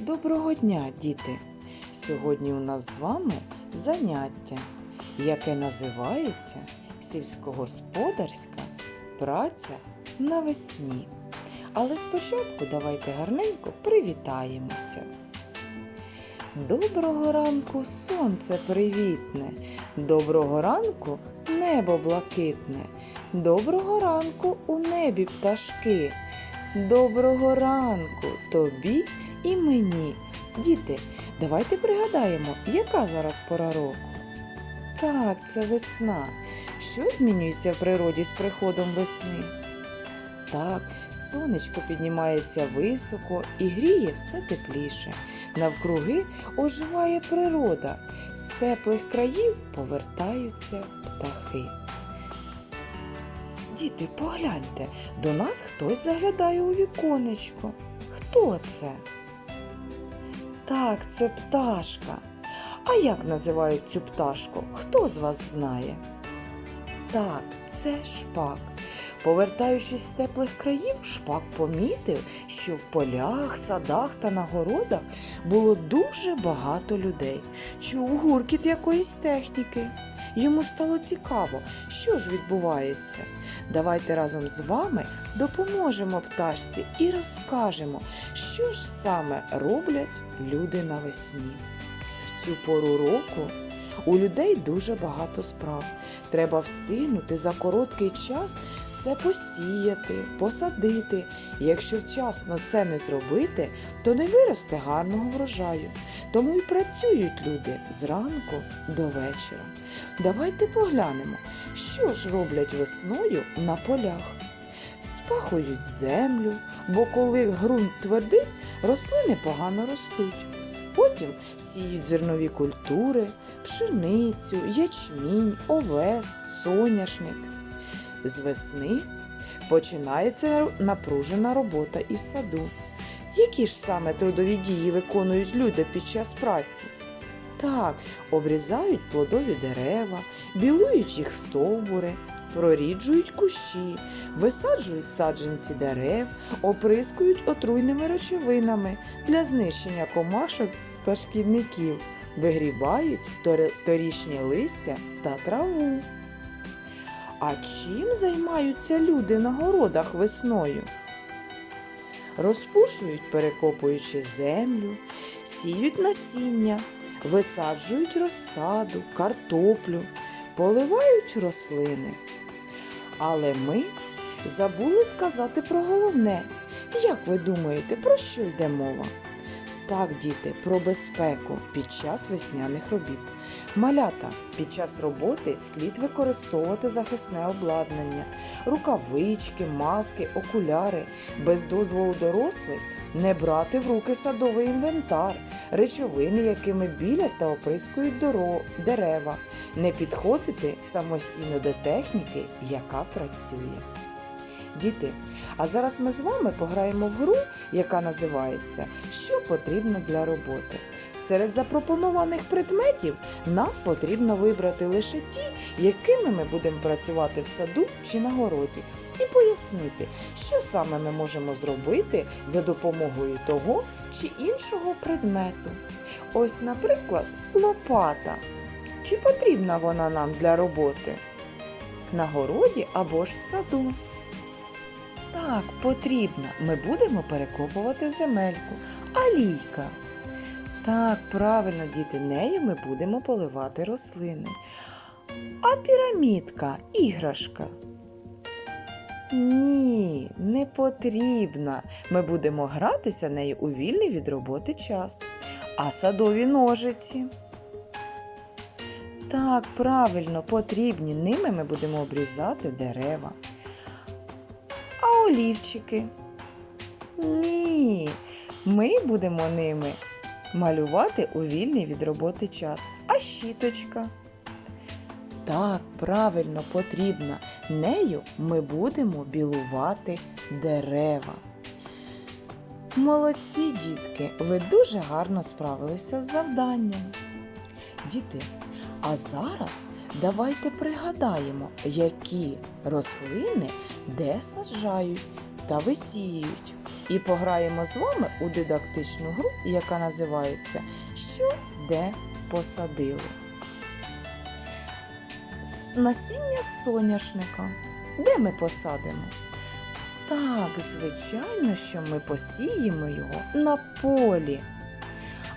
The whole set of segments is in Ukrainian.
Доброго дня, діти! Сьогодні у нас з вами заняття, яке називається сільськогосподарська праця навесні. Але спочатку давайте гарненько привітаємося. Доброго ранку, сонце привітне, доброго ранку небо блакитне, доброго ранку у небі пташки. Доброго ранку тобі і мені. Діти, давайте пригадаємо, яка зараз пора року. Так, це весна. Що змінюється в природі з приходом весни? Так, сонечко піднімається високо і гріє все тепліше. Навкруги оживає природа, з теплих країв повертаються птахи. Діти, погляньте, до нас хтось заглядає у віконечко. Хто це? Так, це пташка. А як називають цю пташку? Хто з вас знає? Так, це шпак. Повертаючись з теплих країв, шпак помітив, що в полях, садах та на городах було дуже багато людей. Чув гуркіт якоїсь техніки. Йому стало цікаво, що ж відбувається. Давайте разом з вами допоможемо пташці і розкажемо, що ж саме роблять люди навесні. В цю пору року у людей дуже багато справ. Треба встигнути за короткий час все посіяти, посадити. Якщо вчасно це не зробити, то не виросте гарного врожаю. Тому й працюють люди зранку до вечора. Давайте поглянемо, що ж роблять весною на полях. Спахують землю, бо коли ґрунт твердий, рослини погано ростуть. Потім сіють зернові культури, пшеницю, ячмінь, овес, соняшник. З весни починається напружена робота і в саду. Які ж саме трудові дії виконують люди під час праці? Так, обрізають плодові дерева, білують їх стовбури, проріджують кущі, висаджують саджанці дерев, оприскують отруйними речовинами для знищення комашок та шкідників, вигрібають торішнє листя та траву. А чим займаються люди на городах весною? Розпушують, перекопуючи землю, сіють насіння, висаджують розсаду, картоплю, поливають рослини. Але ми забули сказати про головне. Як ви думаєте, про що йде мова? Так, діти, про безпеку під час весняних робіт. Малята під час роботи слід використовувати захисне обладнання, рукавички, маски, окуляри, без дозволу дорослих не брати в руки садовий інвентар, речовини, якими білять та оприскують доро- дерева, не підходити самостійно до техніки, яка працює. Діти, а зараз ми з вами пограємо в гру, яка називається Що потрібно для роботи. Серед запропонованих предметів нам потрібно вибрати лише ті, якими ми будемо працювати в саду чи на городі, і пояснити, що саме ми можемо зробити за допомогою того чи іншого предмету. Ось, наприклад, лопата. Чи потрібна вона нам для роботи? На городі або ж в саду. Так, потрібно. Ми будемо перекопувати земельку. А лійка? Так, правильно, діти, нею ми будемо поливати рослини. А пірамідка, іграшка? Ні, не потрібна. Ми будемо гратися нею у вільний від роботи час. А садові ножиці? Так, правильно, потрібні. Ними ми будемо обрізати дерева. Олівчики? Ні, ми будемо ними малювати у вільний від роботи час. А щіточка? Так, правильно, потрібна. Нею ми будемо білувати дерева. Молодці, дітки, ви дуже гарно справилися з завданням. Діти, а зараз давайте пригадаємо, які рослини де саджають та висіюють. і пограємо з вами у дидактичну гру, яка називається Що де посадили. Насіння соняшника. Де ми посадимо? Так, звичайно, що ми посіємо його на полі.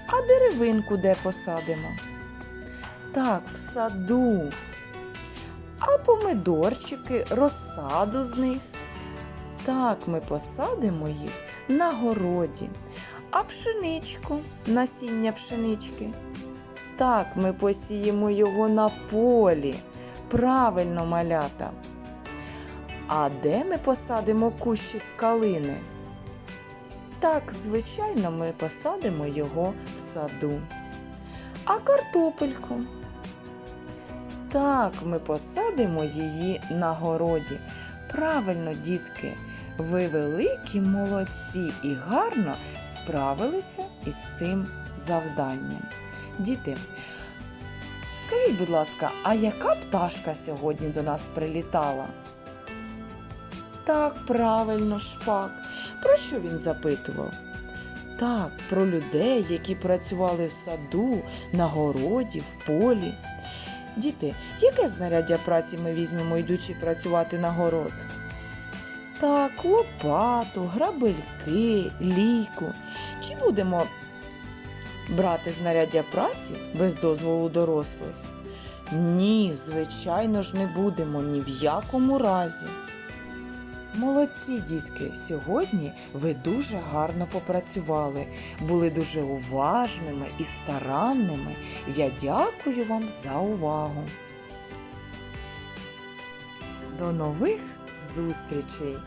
А деревинку де посадимо? Так, в саду. А помидорчики, розсаду з них. Так, ми посадимо їх на городі. А пшеничку, насіння пшенички. Так, ми посіємо його на полі. Правильно, малята. А де ми посадимо кущик калини? Так, звичайно, ми посадимо його в саду. А картопельку? Так, ми посадимо її на городі. Правильно, дітки, ви великі молодці і гарно справилися із цим завданням. Діти, скажіть, будь ласка, а яка пташка сьогодні до нас прилітала? Так, правильно, шпак. Про що він запитував? Так, про людей, які працювали в саду, на городі, в полі. Діти, яке знаряддя праці ми візьмемо, йдучи працювати на город? Так, лопату, грабельки, лійку. Чи будемо брати знаряддя праці без дозволу дорослих? Ні, звичайно ж, не будемо ні в якому разі. Молодці, дітки, сьогодні ви дуже гарно попрацювали, були дуже уважними і старанними. Я дякую вам за увагу. До нових зустрічей!